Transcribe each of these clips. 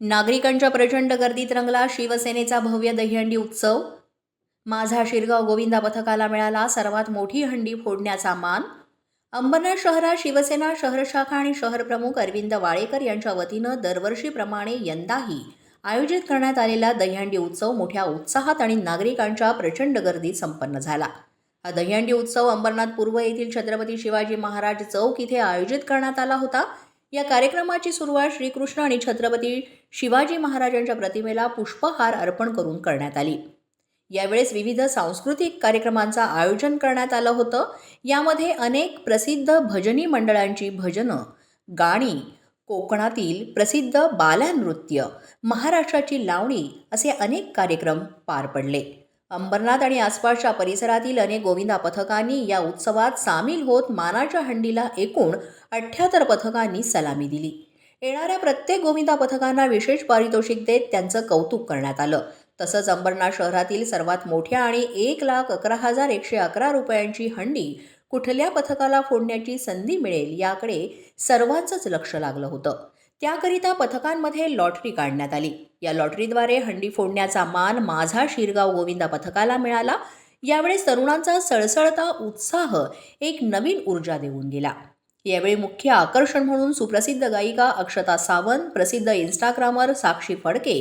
नागरिकांच्या प्रचंड गर्दीत रंगला शिवसेनेचा भव्य दहीहंडी उत्सव. माझा शिरगाव गोविंदा पथकाला मिळाला सर्वात मोठी हंडी फोडण्याचा मान. अंबरनाथ शहरात शिवसेना शहर शाखा आणि शहर प्रमुख अरविंद वाळेकर यांच्या वतीनं दरवर्षीप्रमाणे यंदाही आयोजित करण्यात आलेला दहीहंडी उत्सव मोठ्या उत्साहात आणि नागरिकांच्या प्रचंड गर्दीत संपन्न झाला. हा दहीहंडी उत्सव अंबरनाथ पूर्व येथील छत्रपती शिवाजी महाराज चौक इथे आयोजित करण्यात आला होता. या कार्यक्रमाची सुरुवात श्रीकृष्ण आणि छत्रपती शिवाजी महाराजांच्या प्रतिमेला पुष्पहार अर्पण करून करण्यात आली. यावेळेस विविध सांस्कृतिक कार्यक्रमांचं आयोजन करण्यात आलं होतं. यामध्ये अनेक प्रसिद्ध भजनी मंडळांची भजनं गाणी कोकणातील प्रसिद्ध बालनृत्य महाराष्ट्राची लावणी असे अनेक कार्यक्रम पार पडले. अंबरनाथ आणि आसपासच्या परिसरातील अनेक गोविंदा पथकांनी या उत्सवात सामील होत मानाच्या हंडीला एकूण अठ्ठ्याहत्तर पथकांनी सलामी दिली. येणाऱ्या प्रत्येक गोविंदा पथकांना विशेष पारितोषिक देत त्यांचं कौतुक करण्यात आलं. तसंच अंबरनाथ शहरातील सर्वात मोठ्या आणि एक लाख अकरा हजार एकशे अकरा रुपयांची हंडी कुठल्या पथकाला फोडण्याची संधी मिळेल याकडे सर्वांचंच लक्ष लागलं होतं. त्याकरिता पथकांमध्ये लॉटरी काढण्यात आली. या लॉटरीद्वारे हंडी फोडण्याचा मान माझा शिरगाव गोविंदा पथकाला मिळाला. यावेळेस तरुणांचा सळसळता उत्साह एक नवीन ऊर्जा देऊन गेला. यावेळी मुख्य आकर्षण म्हणून सुप्रसिद्ध गायिका अक्षता सावंत प्रसिद्ध इंस्टाग्रामर साक्षी फडके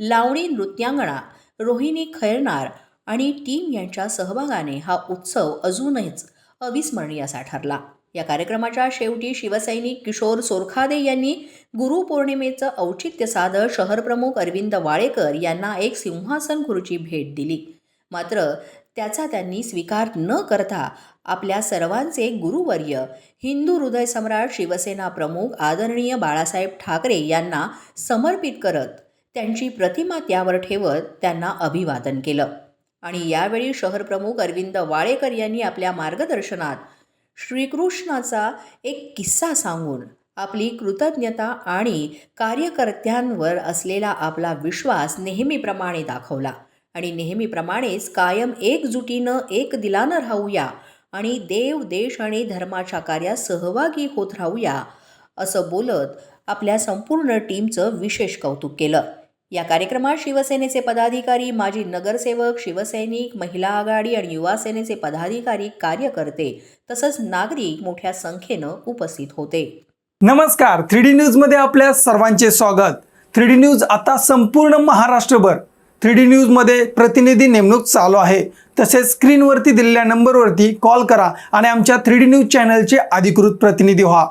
लावणी नृत्यांगणा रोहिणी खैरनार आणि टीम यांच्या सहभागाने हा उत्सव अजूनच अविस्मरणीय असा ठरला या कार्यक्रमाच्या शेवटी शिवसैनिक किशोर सोरखादे यांनी गुरुपौर्णिमेचं औचित्य साधत शहरप्रमुख अरविंद वाळेकर यांना एक सिंहासन खुर्ची भेट दिली. मात्र त्याचा त्यांनी स्वीकार न करता आपल्या सर्वांचे गुरुवर्य हिंदू हृदय सम्राट शिवसेना प्रमुख आदरणीय बाळासाहेब ठाकरे यांना समर्पित करत त्यांची प्रतिमा त्यावर ठेवत त्यांना अभिवादन केलं. आणि यावेळी शहरप्रमुख अरविंद वाळेकर यांनी आपल्या मार्गदर्शनात श्रीकृष्णाचा एक किस्सा सांगून आपली कृतज्ञता आणि कार्यकर्त्यांवर असलेला आपला विश्वास नेहमीप्रमाणे दाखवला. आणि नेहमीप्रमाणेच कायम एकजुटीनं एक दिलानं राहूया आणि देव देश आणि धर्माच्या कार्यात सहभागी होत राहूया असं बोलत आपल्या संपूर्ण टीमचं विशेष कौतुक केलं. या कार्यक्रमात शिवसेनेचे पदाधिकारी माजी नगरसेवक शिवसैनिक महिला आघाडी आणि युवा सेनेचे पदाधिकारी कार्यकर्ते तसंच नागरिक मोठ्या संख्येनं उपस्थित होते. नमस्कार. थ्री डी न्यूजमध्ये आपल्या सर्वांचे स्वागत. थ्री डी न्यूज आता संपूर्ण महाराष्ट्रभर. थ्री डी न्यूजमध्ये प्रतिनिधी नेमणूक चालू आहे. तसेच स्क्रीनवरती दिलेल्या नंबरवरती कॉल करा आणि आमच्या थ्री डी न्यूज चॅनलचे अधिकृत प्रतिनिधी व्हा.